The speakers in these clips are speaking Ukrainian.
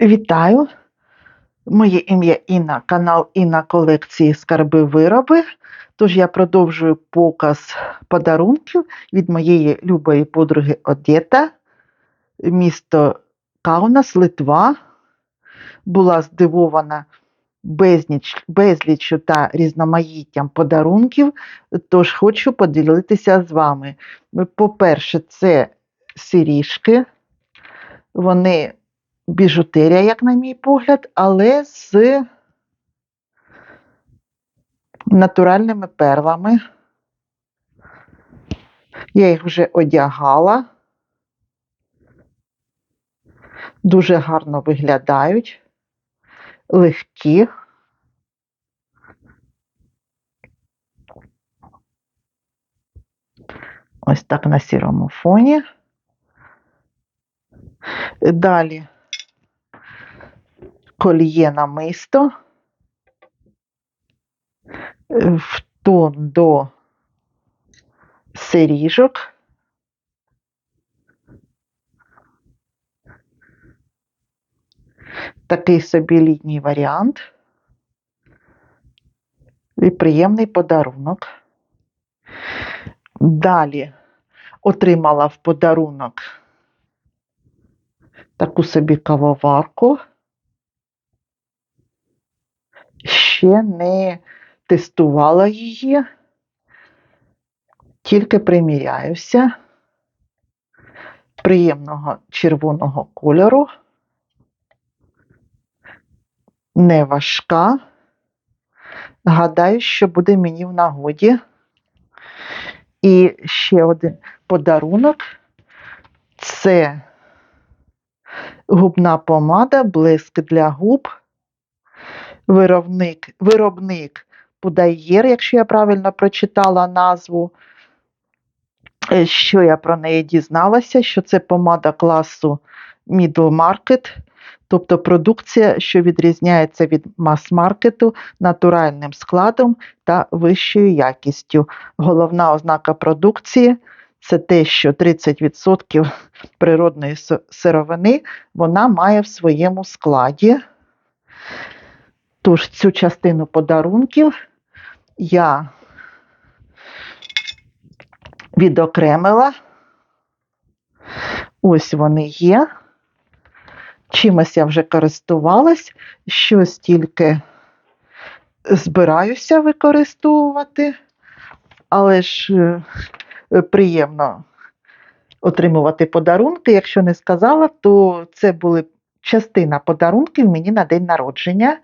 Вітаю! Моє ім'я Інна, канал Інна колекції Скарби Вироби. Тож я продовжую показ подарунків від моєї любої подруги Одета, місто Каунас, Литва. Була здивована безліч, безліччю та різноманіттям подарунків, тож хочу поділитися з вами. По-перше, це сиріжки. Вони біжутерія, як на мій погляд, але з натуральними перлами. Я їх вже одягала. Дуже гарно виглядають, легкі. Ось так на сірому фоні. Далі кольє намисто е, в тон до сиріжок. Такий собі літній варіант. І приємний подарунок. Далі отримала в подарунок таку собі кавоварку. Ще не тестувала її, тільки приміряюся приємного червоного кольору, не важка. Гадаю, що буде мені в нагоді. І ще один подарунок це губна помада, блиск для губ, виробник, виробник Пудайєр, якщо я правильно прочитала назву. Е, Що я про неї дізналася? Що це помада класу Middle Market, тобто продукція, що відрізняється від мас-маркету натуральним складом та вищою якістю. Головна ознака продукції це те, що 30% природної сировини вона має в своєму складі. Тож цю частину подарунків я відокремила. Ось вони є. Чимось я вже користувалась, щось тільки збираюся використовувати, але ж е, приємно отримувати подарунки. Якщо не сказала, то це були частина подарунків мені на день народження.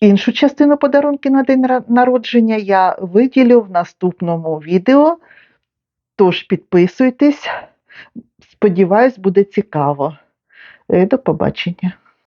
Іншу частину подарунки на день народження я виділю в наступному відео. Тож підписуйтесь. Сподіваюсь, буде цікаво. Е, До побачення.